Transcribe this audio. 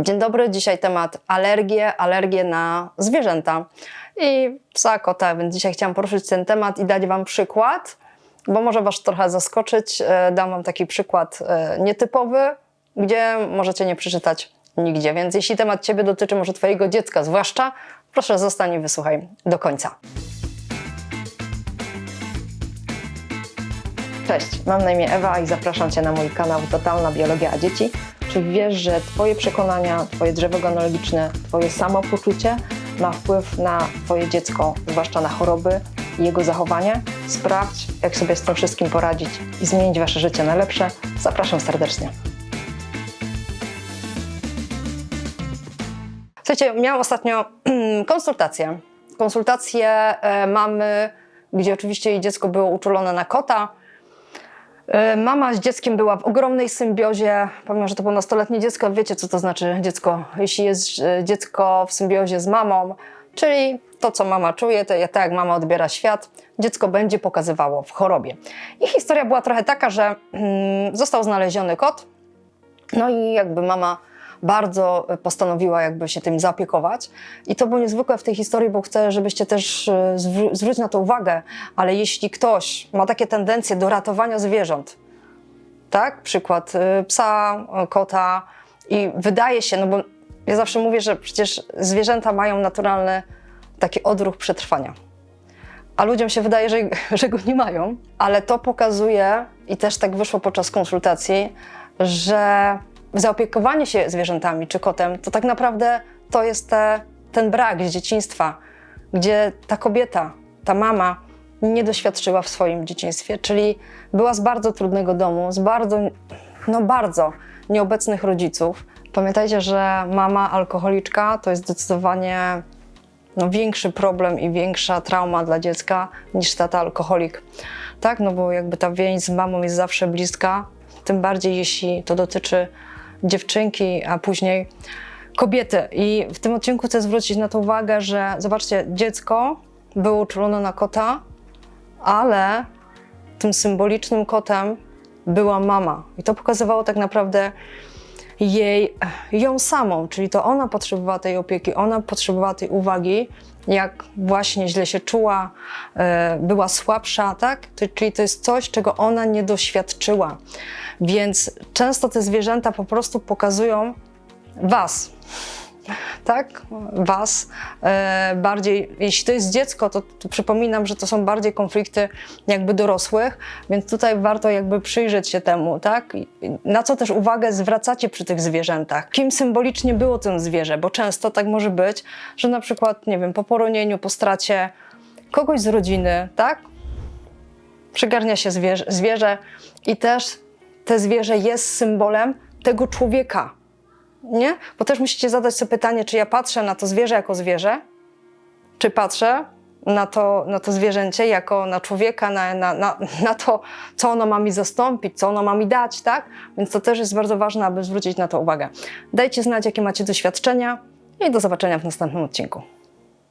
Dzień dobry, dzisiaj temat alergie, alergie na zwierzęta i psa, kota, więc dzisiaj chciałam poruszyć ten temat i dać Wam przykład, bo może Was trochę zaskoczyć. E, Dam Wam taki przykład e, nietypowy, gdzie możecie nie przeczytać nigdzie, więc jeśli temat Ciebie dotyczy, może Twojego dziecka zwłaszcza, proszę zostań i wysłuchaj do końca. Cześć, mam na imię Ewa i zapraszam Cię na mój kanał Totalna Biologia Dzieci. Czy wiesz, że Twoje przekonania, Twoje drzewo genealogiczne, Twoje samopoczucie ma wpływ na Twoje dziecko, zwłaszcza na choroby i jego zachowanie? Sprawdź, jak sobie z tym wszystkim poradzić i zmienić Wasze życie na lepsze. Zapraszam serdecznie. Słuchajcie, miałam ostatnio konsultację. Konsultację e, mamy, gdzie oczywiście jej dziecko było uczulone na kota. E, Mama z dzieckiem była w ogromnej symbiozie, pomimo że to było nastoletnie dziecko, wiecie co to znaczy dziecko, jeśli jest e, dziecko w symbiozie z mamą, czyli to co mama czuje, to tak jak mama odbiera świat, dziecko będzie pokazywało w chorobie. I historia była trochę taka, że mm, został znaleziony kot, no i jakby mama bardzo postanowiła jakby się tym zaopiekować. I to było niezwykłe w tej historii, bo chcę, żebyście też e, zwró- zwrócić na to uwagę, ale jeśli ktoś ma takie tendencje do ratowania zwierząt, tak, przykład y, psa, y, kota i wydaje się, no bo ja zawsze mówię, że przecież zwierzęta mają naturalny taki odruch przetrwania. A ludziom się wydaje, że, że go nie mają, ale to pokazuje, i też tak wyszło podczas konsultacji, że zaopiekowanie się zwierzętami czy kotem to tak naprawdę to jest te, ten brak z dzieciństwa, gdzie ta kobieta, ta mama nie doświadczyła w swoim dzieciństwie, czyli była z bardzo trudnego domu, z bardzo, no bardzo nieobecnych rodziców. Pamiętajcie, że mama alkoholiczka to jest zdecydowanie no, większy problem i większa trauma dla dziecka niż tata alkoholik. Tak, no bo jakby ta więź z mamą jest zawsze bliska, tym bardziej jeśli to dotyczy dziewczynki, a później kobiety. I w tym odcinku chcę zwrócić na to uwagę, że zobaczcie, dziecko było uczulone na kota, ale tym symbolicznym kotem była mama. I to pokazywało tak naprawdę jej, ją samą, czyli to ona potrzebowała tej opieki, ona potrzebowała tej uwagi, jak właśnie źle się czuła, e, była słabsza, tak? Czyli to jest coś, czego ona nie doświadczyła. Więc często te zwierzęta po prostu pokazują was, tak? Was. E, bardziej, jeśli to jest dziecko, to, to przypominam, że to są bardziej konflikty jakby dorosłych, więc tutaj warto jakby przyjrzeć się temu, tak? Na co też uwagę zwracacie przy tych zwierzętach? Kim symbolicznie było to zwierzę? Bo często tak może być, że na przykład, nie wiem, po poronieniu, po stracie kogoś z rodziny, tak? Przygarnia się zwierzę, zwierzę i też te zwierzę jest symbolem tego człowieka, nie? Bo też musicie zadać sobie pytanie, czy ja patrzę na to zwierzę jako zwierzę, czy patrzę na to, na to zwierzęcie jako na człowieka, na, na, na, na to, co ono ma mi zastąpić, co ono ma mi dać, tak? Więc to też jest bardzo ważne, aby zwrócić na to uwagę. Dajcie znać, jakie macie doświadczenia i do zobaczenia w następnym odcinku.